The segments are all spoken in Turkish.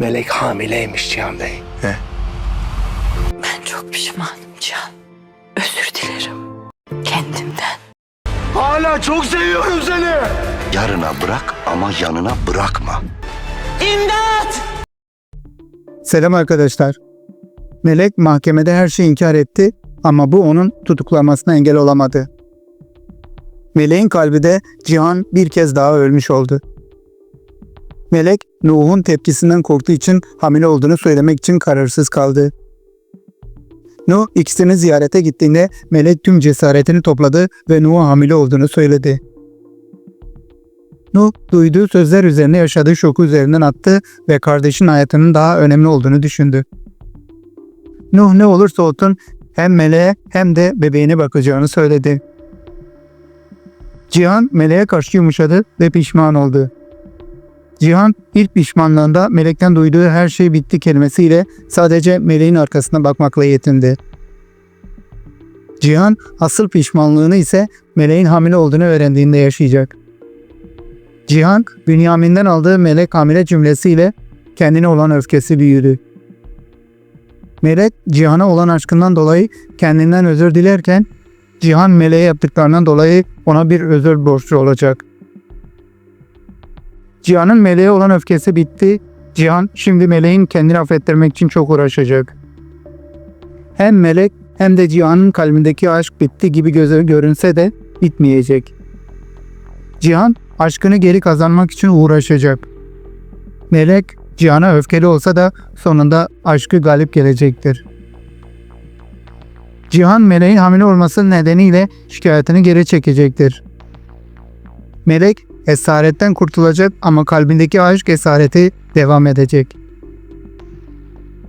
Melek hamileymiş Cihan Bey. He? Ben çok pişmanım Can. Özür dilerim. Kendimden. Hala çok seviyorum seni. Yarına bırak ama yanına bırakma. İmdat! Selam arkadaşlar. Melek mahkemede her şeyi inkar etti ama bu onun tutuklanmasına engel olamadı. Meleğin kalbi de Cihan bir kez daha ölmüş oldu. Melek, Nuh'un tepkisinden korktuğu için hamile olduğunu söylemek için kararsız kaldı. Nuh ikisini ziyarete gittiğinde Melek tüm cesaretini topladı ve Nuh'a hamile olduğunu söyledi. Nuh duyduğu sözler üzerine yaşadığı şoku üzerinden attı ve kardeşin hayatının daha önemli olduğunu düşündü. Nuh ne olursa olsun hem meleğe hem de bebeğine bakacağını söyledi. Cihan meleğe karşı yumuşadı ve pişman oldu. Cihan ilk pişmanlığında melekten duyduğu her şey bitti kelimesiyle sadece meleğin arkasına bakmakla yetindi. Cihan asıl pişmanlığını ise meleğin hamile olduğunu öğrendiğinde yaşayacak. Cihan, Bünyamin'den aldığı melek hamile cümlesiyle kendine olan öfkesi büyüdü. Melek, Cihan'a olan aşkından dolayı kendinden özür dilerken, Cihan meleğe yaptıklarından dolayı ona bir özür borçlu olacak. Cihan'ın meleğe olan öfkesi bitti. Cihan şimdi meleğin kendini affettirmek için çok uğraşacak. Hem melek hem de Cihan'ın kalbindeki aşk bitti gibi göze görünse de bitmeyecek. Cihan aşkını geri kazanmak için uğraşacak. Melek Cihan'a öfkeli olsa da sonunda aşkı galip gelecektir. Cihan meleğin hamile olması nedeniyle şikayetini geri çekecektir. Melek esaretten kurtulacak ama kalbindeki aşk esareti devam edecek.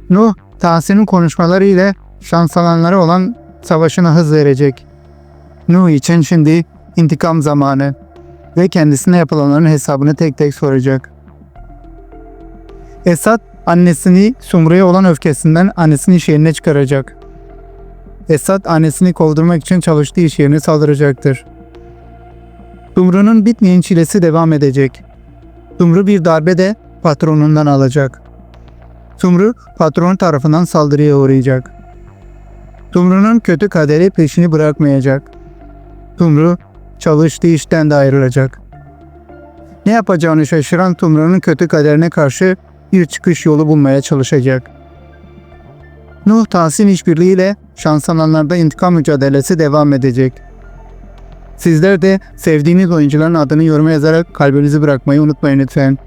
Nuh, Tahsin'in konuşmaları ile şans alanları olan savaşına hız verecek. Nuh için şimdi intikam zamanı ve kendisine yapılanların hesabını tek tek soracak. Esat annesini Sumru'ya olan öfkesinden annesini iş yerine çıkaracak. Esat annesini kovdurmak için çalıştığı iş yerine saldıracaktır. Sumru'nun bitmeyen çilesi devam edecek. Sumru bir darbe de patronundan alacak. Sumru patron tarafından saldırıya uğrayacak. Sumru'nun kötü kaderi peşini bırakmayacak. Sumru çalıştığı işten de ayrılacak. Ne yapacağını şaşıran Tumra'nın kötü kaderine karşı bir çıkış yolu bulmaya çalışacak. Nuh Tahsin işbirliğiyle şans alanlarda intikam mücadelesi devam edecek. Sizler de sevdiğiniz oyuncuların adını yoruma yazarak kalbinizi bırakmayı unutmayın lütfen.